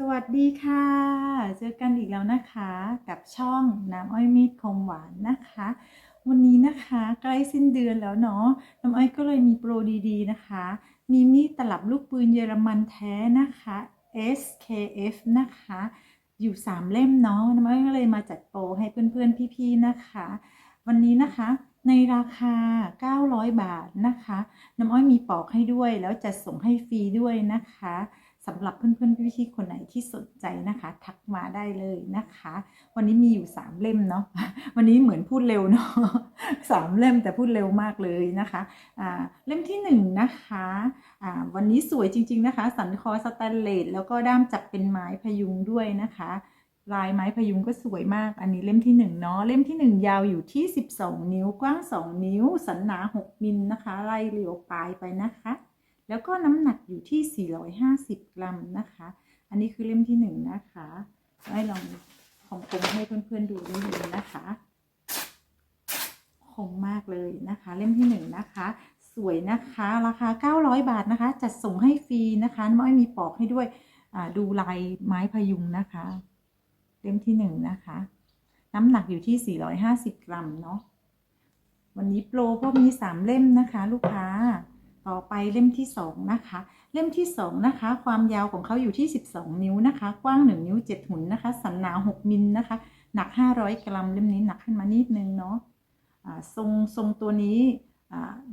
สวัสดีค่ะ เจอกันอีกแล้วนะคะกับช่องน้ำอ้อยมีดคมหวานนะคะ วันนี้นะคะใกล้สิ้นเดือนแล้วเนาะน้ำอ้อยก็เลยมีโปรดีๆนะคะ มีมีดตลับลูกปืนเยอรมันแท้นะคะ SKF นะคะ อยู่ 3 เล่มเนาะน้ำอ้อยก็เลยมาจัดโปรให้เพื่อนๆพี่ๆนะคะ วันนี้นะคะในราคา 900 บาทนะคะ น้ำอ้อยมีปอกให้ด้วยแล้วจะส่งให้ฟรีด้วยนะคะ สำหรับเพื่อนๆพี่ๆคนไหนที่สนใจนะคะ ทักมาได้เลยนะคะ วันนี้มีอยู่3เล่มเนาะวันนี้เหมือนพูดเร็วเนาะสามเล่มแต่พูดเร็วมากเลยนะคะอ่าเล่มที่1นงนะคะอ่าวันนี้สวยจริง ๆนะคะ สันคอสแตนเลสแล้วก็ด้ามจับเป็นไม้พยุงด้วยนะคะลายไม้พยุงก็สวยมาก อันนี้เล่มที่1เนาะ เล่มที่ 1 ยาวอยู่ที่ 12 นิ้ว กว้าง 2 นิ้ว สันหนา 6 มิลนะคะ ไล่เรียวปลายไปนะคะ แล้วก็น้ำหนักอยู่ที่ 450 กรัมนะคะ อันนี้คือเล่มที่ 1 นะคะให้ลองของคมให้เพื่อนๆดูด้เลยนะคะคมมากเลยนะคะ เล่มที่ 1 นะคะ สวยนะคะ ราคา 900 บาทนะคะ จัดส่งให้ฟรีนะคะไม่มีปอกให้ด้วยดูลายไม้พยุงนะคะ เล่มที่หนึ่งนะคะ น้ำหนักอยู่ที่ 450 กรัมเนาะวันนี้โปรก็มี 3 เล่มนะคะ ลูกค้า ต่อไปเล่มที่ 2 นะคะ เล่มที่ 2 นะคะ ความยาวของเขาอยู่ที่ 12 นิ้วนะคะ กว้าง 1 นิ้ว 7 หุ่นนะคะ สันหนา 6 มิลนะคะ หนัก 500 กรัม เล่มนี้หนักขึ้นมานิดนึงเนาะทรงทรงตัวนี้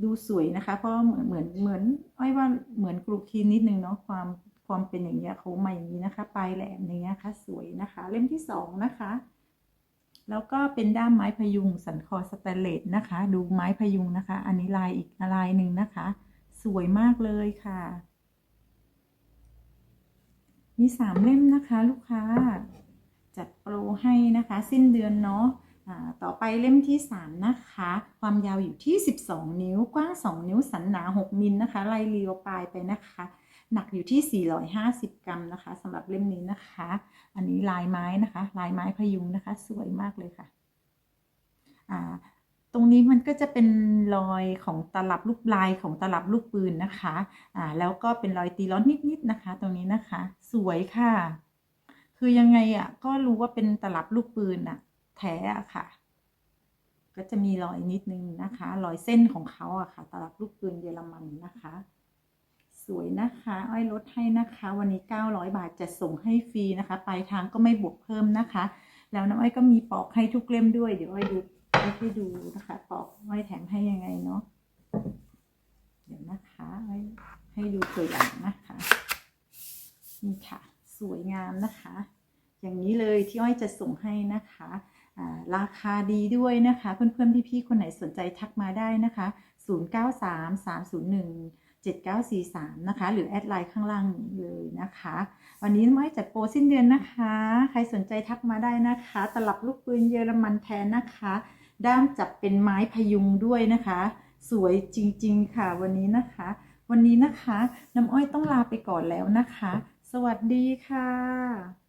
ดูสวยนะคะ เพราะเหมือนเหมือนเหมือนอ้อยว่าเหมือนกรุคีนิดนึงเนาะความความเป็นอย่างเงี้ยเขามาอย่างนี้นะคะ ปลายแหลมอย่างเงี้ยค่ะ สวยนะคะ เล่มที่สองนะคะแล้วก็เป็นด้ามไม้พยุงสันคอสแตนเลสนะคะ ดูไม้พยุงนะคะ อันนี้ลายอีกลายหนึ่งนะคะ สวยมากเลยค่ะ มีสามเล่มนะคะลูกค้า จัดโปรให้นะคะ สิ้นเดือนเนาะต่อไปเล่มที่ 3 นะคะ ความยาวอยู่ที่ 12 นิ้ว กว้าง 2 นิ้ว สันหนา 6 มิลนะคะไล่เรียวปลายไปนะคะ หนักอยู่ที่ 450 กรัมนะคะสำหรับเล่มนี้นะคะ อันนี้ลายไม้นะคะ ลายไม้พยุงนะคะ สวยมากเลยค่ะอ่า ตรงนี้มันก็จะเป็นรอยของตลับลูกลายของตลับลูกปืนนะคะอ่าแล้วก็เป็นรอยตีร้อนนิดๆนะคะ ตรงนี้นะคะ สวยค่ะ คือยังไงอะก็รู้ว่าเป็นตลับลูกปืนอะแท้อะค่ะ ก็จะมีรอยนิดนึงนะคะรอยเส้นของเขาอะค่ะ ตลับลูกปืนเยอรมันนะคะ สวยนะคะอ้อยลดให้นะคะ วันนี้ 900 บาทจะส่งให้ฟรีนะคะปลายทางก็ไม่บวกเพิ่มนะคะ แล้วน้ำอ้อยก็มีปอกให้ทุกเล่มด้วยเดี๋ยวอ้อยดู ให้ดูนะคะปอกอ้อยแถมให้ยังไงเนาะเดี๋ยวนะคะอ้ให้ดูตัวอย่างนะคะนี่ค่ะ สวยงามนะคะ อย่างนี้เลยที่อ้อยจะส่งให้นะคะราคาดีด้วยนะคะ เพื่อนๆพี่ๆคนไหนสนใจทักมาได้นะคะ 093301 7943 นะคะ หรือแอดไลน์ข้างล่างนี้เลยนะคะ วันนี้ไม่จัดโปรสิ้นเดือนนะคะ ใครสนใจทักมาได้นะคะ ตลับลูกปืนเยอรมันแทนนะคะ ด้ามจับเป็นไม้พยุงด้วยนะคะ สวยจริงๆค่ะวันนี้นะคะ วันนี้นะคะ น้ำอ้อยต้องลาไปก่อนแล้วนะคะ สวัสดีค่ะ